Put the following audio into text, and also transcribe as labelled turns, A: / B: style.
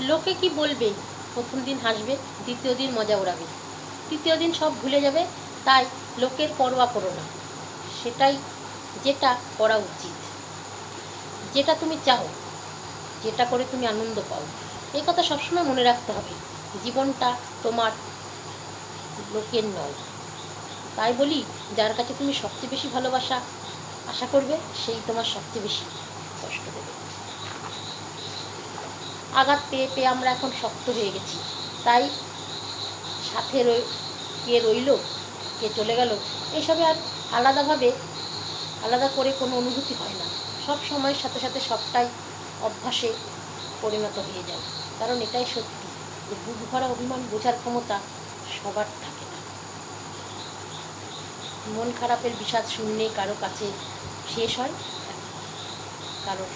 A: লোকে কি বলবে? প্রথম দিন হাসবে, দ্বিতীয় দিন মজা ওড়াবে তৃতীয় দিন সব ভুলে যাবে, তাই লোকের পরোয়া করো না। সেটাই যেটা করা উচিত। যেটা তুমি চাও, যেটা করে তুমি আনন্দ পাও। এই কথা সবসময় মনে রাখতে হবে। জীবনটা তোমার লোকের নয়। তাই বলি, যার কাছে তুমি সবচেয়ে বেশি ভালোবাসা আশা করবে, সেই তোমার সবচেয়ে বেশি কষ্ট দেবে। আঘাত পেয়ে পেয়ে আমরা এখন শক্ত হয়ে গেছি। তাই সাথে রই, কে রইল, কে চলে গেল, এসবে আর আলাদাভাবে, আলাদা করে কোনো অনুভূতি হয় না। সব সময়ের সাথে সাথে সবটাই অভ্যাসে পরিণত হয়ে যায়। কারণ এটাই সত্যি যে ভরা অভিমান বোঝার ক্ষমতা সবার থাকে না। মন খারাপের বিষাদ শূন্যে কারও কাছে শেষ হয় কারোর